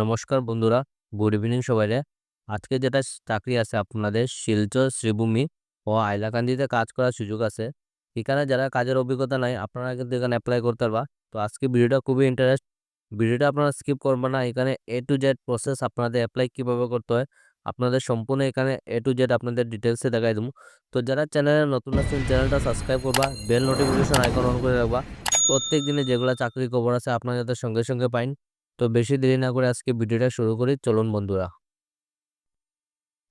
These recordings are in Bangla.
নমস্কার বন্ধুরা, গুড ইভিনিং সবাইরে। আজকে যেটা চাকরি আছে আপনাদের, শিলচর শ্রীভূমি ও আইলাকান্দিতে কাজ করার সুযোগ আছে। এখানে যারা কাজের অভিজ্ঞতা নাই, আপনারা কিন্তু এখানে অ্যাপ্লাই করতে পারবা। তো আজকে ভিডিওটা খুবই ইন্টারেস্ট ভিডিওটা আপনারা স্কিপ করবেন না। এখানে এ টু জেড প্রসেস আপনাদের অ্যাপ্লাই কীভাবে করতে হয়, আপনাদের সম্পূর্ণ এখানে এ টু জেড আপনাদের ডিটেলসে দেখাই দেবো। তো যারা চ্যানেলে নতুন আছেন চ্যানেলটা সাবস্ক্রাইব করবা বেল নোটিফিকেশন আইকন অন করে রাখবা। প্রত্যেক দিনে যেগুলো চাকরি খবর আছে, আপনারা যাতে সঙ্গে সঙ্গে পাইন। তো বেশি দেরি না করে আজকে ভিডিওটা শুরু করি। চলুন বন্ধুরা।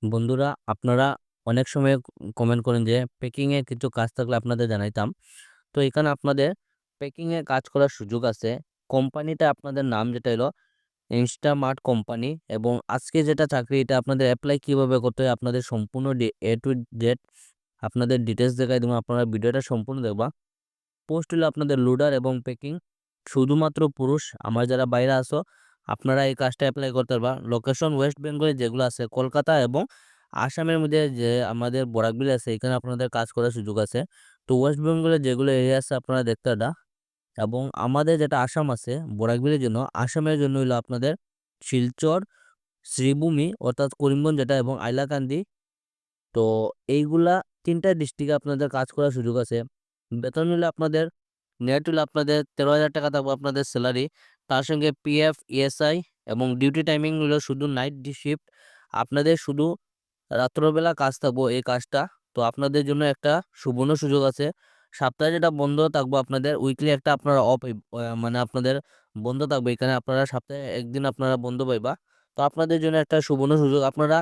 বন্ধুরা, আপনারা অনেক সময় কমেন্ট করেন যে প্যাকিংয়ে কিছু কাজ থাকলে আপনাদের জানাইতাম। তো এখানে আপনাদের প্যাকিংয়ে কাজ করার সুযোগ আছে। কোম্পানিটা আপনাদের নাম যেটা হলো ইনস্টামার্ট কোম্পানি এবং আজকে যেটা চাকরি, এটা আপনাদের অ্যাপ্লাই কীভাবে করতে হয়, আপনাদের সম্পূর্ণ এ টু জেড আপনাদের ডিটেলস দেখাই দেবো, আপনারা ভিডিওটা সম্পূর্ণ দেখবা। পোস্ট হলো আপনাদের লোডার এবং প্যাকিং শুধুমাত্র পুরুষ, আমার যারা বাইরে আসো আপনারা এই কাজটা অ্যাপ্লাই করতে পারবা। লোকেশন ওয়েস্ট বেঙ্গলে যেগুলো আছে, কলকাতা এবং আসামের মধ্যে যে আমাদের বরাকবিল আছে, এখানে আপনাদের কাজ করার সুযোগ আছে। তো ওয়েস্ট বেঙ্গলে যেগুলো এরিয়া আছে, আপনারা দেখতে পারবা। এবং আমাদের যেটা আসাম আছে বরাকবিলের জন্য, আসামের জন্য হলো আপনাদের শিলচর, শ্রীভূমি, অর্থাৎ করিমগঞ্জ যেটা এবং আইলাকান্দি তো এইগুলা তিনটা ডিস্ট্রিক্টে আপনাদের কাজ করার সুযোগ আছে। বেতন হলে আপনাদের নেট হলে আপনাদের তেরো হাজার টাকা থাকবে আপনাদের স্যালারি তার সঙ্গে পিএফ ইএসআই এবং ডিউটি টাইমিং হলো শুধু নাইট শিফট আপনাদের শুধু রাত্রবেলা কাজ থাকব এই কাজটা। তো আপনাদের জন্য একটা সুবর্ণ সুযোগ আছে। সপ্তাহে যেটা বন্ধ থাকব আপনাদের উইকলি একটা আপনারা অফ মানে আপনাদের বন্ধ থাকবে। এখানে আপনারা সপ্তাহে একদিন আপনারা বন্ধ পাইবা। তো আপনাদের জন্য একটা সুবর্ণ সুযোগ। আপনারা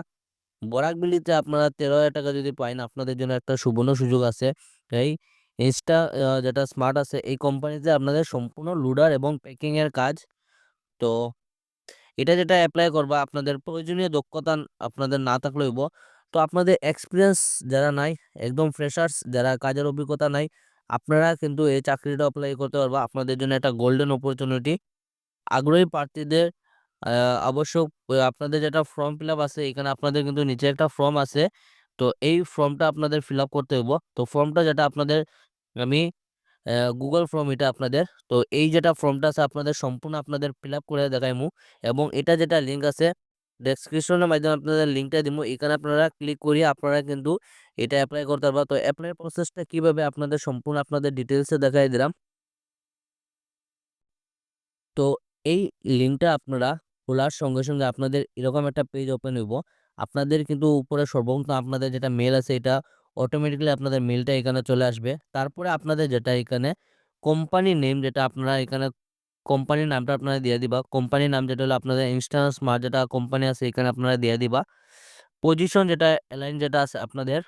বরাকবিলিতে আপনারা তেরো হাজার টাকা যদি পাইন, আপনাদের জন্য একটা সুবর্ণ সুযোগ আছে। এই ইনস্টা যেটা স্মার্ট আছে এই কোম্পানিতে আপনাদের সম্পূর্ণ লোডার এবং প্যাকিং এর কাজ। তো এটা যেটা অ্যাপ্লাই করবা আপনাদের প্রয়োজনীয় দক্ষতা আপনাদের না থাকলে হইব। তো আপনাদের এক্সপিরিয়েন্স যারা নাই একদম ফ্রেশার্স যারা কাজের অভিজ্ঞতা নাই আপনারা কিন্তু এই চাকরিটা অ্যাপ্লাই করতে পারবা। আপনাদের জন্য একটা গোল্ডেন অপরচুনিটি আগ্রহী প্রার্থীদের আহ, অবশ্য আপনাদের যেটা ফর্ম ফিল আপ আছে এখানে আপনাদের কিন্তু নিচে একটা ফর্ম আছে। তো এই ফর্মটা আপনাদের ফিল আপ করতে হইব। তো ফর্মটা যেটা আপনাদের আমি গুগল ফর্ম এটা আপনাদের। তো এই যেটা ফর্মটা আছে আপনাদের সম্পূর্ণ আপনাদের ফিল আপ করে দেখাইমু এবং এটা যেটা লিঙ্ক আছে ডেসক্রিপশনের মাধ্যমে আপনাদের লিঙ্কটা দিব এখানে আপনারা ক্লিক করিয়ে আপনারা কিন্তু এটা অ্যাপ্লাই করতে পারবা। তো অ্যাপ্লাই প্রসেসটা কীভাবে আপনাদের সম্পূর্ণ আপনাদের ডিটেলসে দেখাই দিলাম। তো এই লিঙ্কটা আপনারা খোলার সঙ্গে সঙ্গে আপনাদের এরকম একটা পেজ ওপেন হইব। আপনাদের কিন্তু উপরে সর্বপ্রথম আপনাদের যেটা মেল আছে এটা অটোমেটিক্যালি আপনাদের মেলটা এখানে চলে আসবে। তারপরে আপনাদের যেটা এখানে কোম্পানি নেম যেটা আপনারা এখানে কোম্পানির নামটা আপনারা দিয়ে দিবা। কোম্পানির নাম যেটা হলো আপনাদের ইনস্ট্যান্ট স্মার্ট যেটা কোম্পানি আছে এখানে আপনারা দিয়ে দিবা। পজিশন যেটা অ্যালাইন যেটা আছে আপনাদের।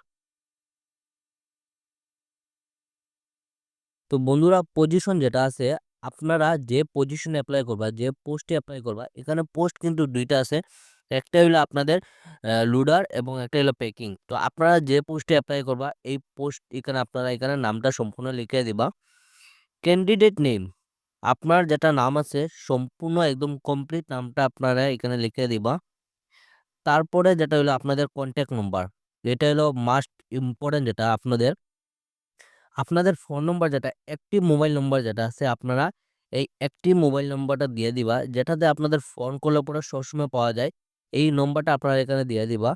তো বন্ধুরা পজিশন যেটা আছে, আপনারা যে পজিশনে অ্যাপ্লাই করবা, যে পোস্টে অ্যাপ্লাই করবা, এখানে পোস্ট কিন্তু দুইটা আছে। একটা হলো আপনাদের লুডার এবং একটা হলো প্যাকিং তো আপনারা যে পোস্টে অ্যাপ্লাই করবা, এই পোস্ট এখানে আপনারা এখানে নামটা সম্পূর্ণ লিখে দিবা। ক্যান্ডিডেট নেম আপনার যেটা নাম আছে, সম্পূর্ণ একদম কমপ্লিট নামটা আপনারা এখানে লিখে দিবা। তারপরে যেটা হলো আপনাদের কন্ট্যাক্ট নম্বর যেটা হলো মাস্ট ইম্পর্টেন্ট যেটা আপনাদের আপনাদের ফোন নম্বর যেটা একটি মোবাইল নম্বর যেটা আছে, আপনারা এই একটি মোবাইল নম্বরটা দিয়ে দিবা, যেটাতে আপনাদের ফোন করলে পরে সবসময় পাওয়া যায়। এই নম্বরটা আপনারা এখানে দিয়ে দিবা।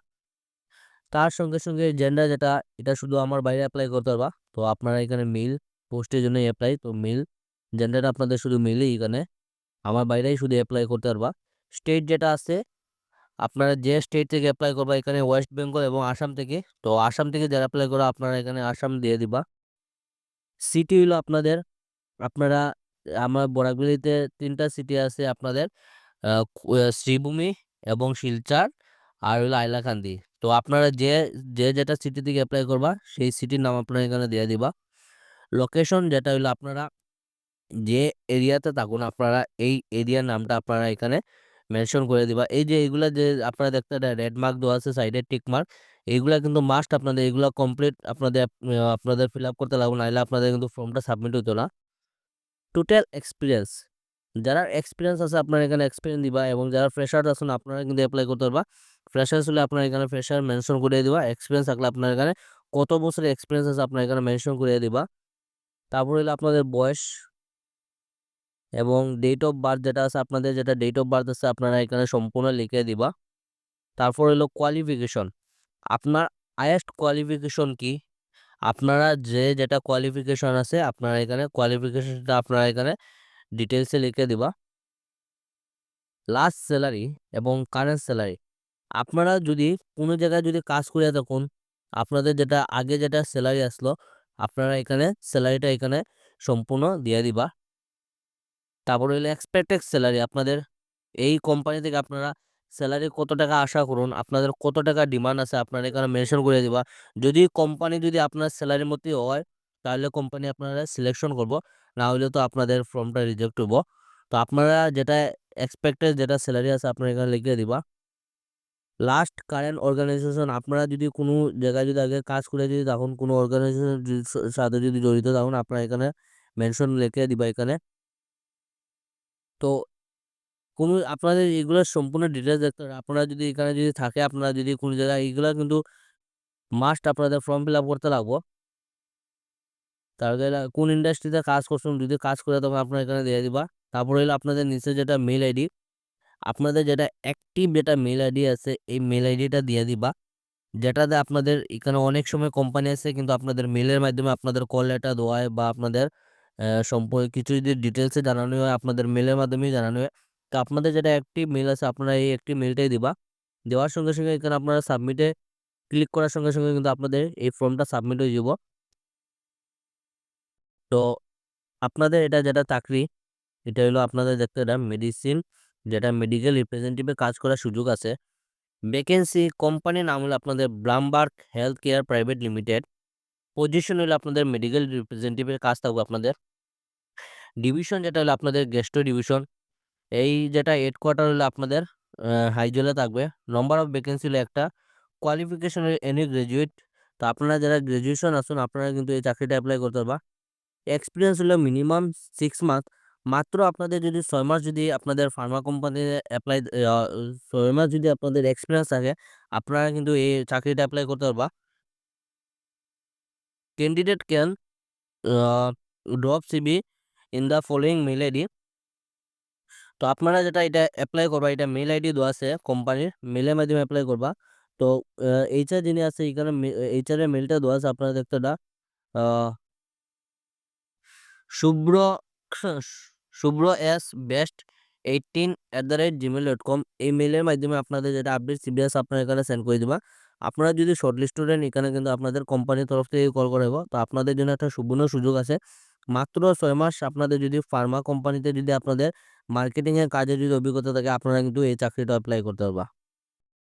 তার সঙ্গে সঙ্গে জেন্ডার যেটা, এটা শুধু আমার বাইরে অ্যাপ্লাই করতে পারবা। তো আপনারা এখানে মিল পোস্টের জন্য অ্যাপ্লাই তো মিল জেন্ডারটা আপনাদের শুধু মিলই এখানে। আমার বাইরেই শুধু অ্যাপ্লাই করতে পারবা। স্টেট যেটা আছে, আপনারা যে স্টেট থেকে অ্যাপ্লাই করবা, এখানে ওয়েস্ট বেঙ্গল এবং আসাম থেকে, তো আসাম থেকে যারা অ্যাপ্লাই করা, আপনারা এখানে আসাম দিয়ে দিবা। সিটি হলো আপনাদের, আপনারা, আমার বরাকবিলিতে তিনটা সিটি আছে আপনাদের শ্রীভূমি এবং শিলচর আর হলো আইলাকান্দি তো আপনারা যে যে যেটা সিটি থেকে অ্যাপ্লাই করবা, সেই সিটির নাম আপনারা এখানে দিয়ে দিবা। লোকেশন যেটা হলো আপনারা যে এরিয়াতে থাকুন, আপনারা এই এরিয়ার নামটা আপনারা এখানে মেনশন করে দিবা। এই যে এইগুলা যে আপনারা দেখতে রেড মার্ক দেওয়া আছে সাইডে টিক মার্ক এইগুলা কিন্তু মাস্ট আপনাদের এগুলা কমপ্লিট আপনাদের আপনাদের ফিল আপ করতে লাগবে নাহলে আপনাদের কিন্তু ফর্মটা সাবমিট হতো না। টোটাল এক্সপিরিয়েন্স যারা এক্সপিরিয়েন্স আছে আপনারা এখানে এক্সপিরিয়েন্স দিবা এবং যারা ফ্রেশার আছেন আপনারা কিন্তু অ্যাপ্লাই করতে পারবা। ফ্রেশার হলে আপনারা এখানে ফ্রেশার মেনশন করে দিবা এক্সপিরিয়েন্স থাকলে আপনার এখানে কত বছরের এক্সপিরিয়েন্স আছে আপনার এখানে মেনশন করে দিবা। তারপরে হলো আপনাদের বয়স এবং ডেট অফ বার্থ যেটা আছে আপনাদের, যেটা ডেট অফ বার্থ আছে আপনারা এখানে সম্পূর্ণ লিখে দিবা। তারপর হলো কোয়ালিফিকেশন আপনার হায়েস্ট কোয়ালিফিকেশন কি? আপনারা যে যেটা কোয়ালিফিকেশন আছে, আপনারা এখানে কোয়ালিফিকেশনটা আপনারা এখানে ডিটেলসে লিখে দিবা। লাস্ট স্যালারি এবং কারেন্ট স্যালারি আপনারা যদি কোনো জায়গায় যদি কাজ করে থাকুন, আপনাদের যেটা, আগে যেটা স্যালারি আসলো, আপনারা এখানে স্যালারিটা এখানে সম্পূর্ণ দিয়ে দিবা। তারপর হলো এক্সপেক্টেড স্যালারি আপনাদের এই কোম্পানি থেকে আপনারা স্যালারি কত টাকা আশা করুন, আপনাদের কত টাকা ডিমান্ড আছে, আপনারা এখানে মেনশন করে দিবা। যদি কোম্পানি যদি আপনার স্যালারির মধ্যে হয়, তাহলে কোম্পানি আপনারা সিলেকশন করব। না হলে তো আপনাদের ফর্মটা রিজেক্ট হব তো আপনারা যেটা এক্সপেক্টেড যেটা স্যালারি আছে আপনারা এখানে লিখে দিবা। লাস্ট কারেন্ট অর্গানাইজেশন আপনারা যদি কোনো জায়গায় যদি আগে কাজ করে যদি তখন কোনো অর্গানাইজেশনের সাথে যদি জড়িত তখন আপনারা এখানে মেনশন লিখে দিবা এখানে। তো কোনো আপনাদের এগুলো সম্পূর্ণ ডিটেলস দেখতে হবে। আপনারা যদি এখানে যদি থাকে, আপনারা যদি কোনো জায়গায় এইগুলো কিন্তু মাস্ট আপনাদের ফর্ম ফিল আপ করতে লাগবো। তারপরে কোন ইন্ডাস্ট্রিতে কাজ করছেন যদি কাজ করে তখন আপনার এখানে দিয়ে দিবা। তারপরে হলো আপনাদের নিচে যেটা মেল আইডি আপনাদের যেটা অ্যাক্টিভ যেটা মেল আইডি আছে, এই মেল আইডিটা দিয়ে দিবা। যেটাতে আপনাদের এখানে অনেক সময় কোম্পানি আছে কিন্তু আপনাদের মেলের মাধ্যমে আপনাদের কল লেটার দেওয়া হয় বা আপনাদের সম্পর্কে কিছু যদি ডিটেলসে জানানো হয়, আপনাদের মেলের মাধ্যমেই জানানো হয়। তো আপনাদের যেটা অ্যাক্টিভ মেল আছে, আপনারা এই অ্যাক্টিভ মেলটাই দিবা। দেওয়ার সঙ্গে সঙ্গে এখানে আপনারা সাবমিটে ক্লিক করার সঙ্গে সঙ্গে কিন্তু আপনাদের এই ফর্মটা সাবমিট হয়ে যাব। তো আপনাদের এটা যেটা চাকরি, এটা হলো আপনাদের দেখতে এটা মেডিসিন যেটা মেডিকেল রিপ্রেজেন্টেটিভে কাজ করার সুযোগ আছে। ভ্যাকেন্সি কোম্পানির নাম হলো আপনাদের Bloomberg health care private limited position হলো আপনাদের মেডিকেল রিপ্রেজেন্টেটিভের কাজ থাকবে আপনাদের। ডিভিশন যেটা হলো আপনাদের গেস্টো ডিভিশন এই যেটা হেডকোয়ার্টার হলো আপনাদের হাইজলে থাকবে। নম্বর অফ ভ্যাকেন্সি হলো একটা। কোয়ালিফিকেশন এনি গ্রাজুয়েট তো আপনারা যারা গ্রাজুয়েশন আসুন আপনারা কিন্তু এই চাকরিটা অ্যাপ্লাই করতে পারবা। এক্সপিরিয়েন্স হলো মিনিমাম সিক্স মান্থ মাত্র আপনাদের যদি ছয় মাস যদি আপনাদের ফার্মা কোম্পানিতে অ্যাপ্লাই ছয় মাস যদি আপনাদের এক্সপিরিয়েন্স থাকে, আপনারা কিন্তু এই চাকরিটা অ্যাপ্লাই করতে পারবা। Candidate can drop CV in the following mail ID তো আপনারা যেটা এটা অ্যাপ্লাই করবা, এটা মেল আইডি দেওয়া আছে কোম্পানির মেলের মাধ্যমে অ্যাপ্লাই করবা। তো এইচআর যিনি আছে, এখানে এইচআর এর মেলটা দেওয়া আছে, আপনারা দেখতে এটা Shubhra Shubhra S best eighteen at the rate Gmail dot com এই মেলের মাধ্যমে আপনাদের যেটা আপডেট সিবিএস আপনার এখানে সেন্ড করে দেবা। আপনারা যদি শর্ট লিস্ট স্টুডেন্ট এখানে কিন্তু আপনাদের কোম্পানির তরফ থেকে কল করাবো তো আপনাদের জন্য একটা সুবর্ণ সুযোগ আছে। মাত্র ছয় মাস আপনাদের যদি ফার্মা কোম্পানিতে যদি আপনাদের মার্কেটিংয়ের কাজে যদি অভিজ্ঞতা থাকে, আপনারা কিন্তু এই চাকরিটা অ্যাপ্লাই করতে পারবা।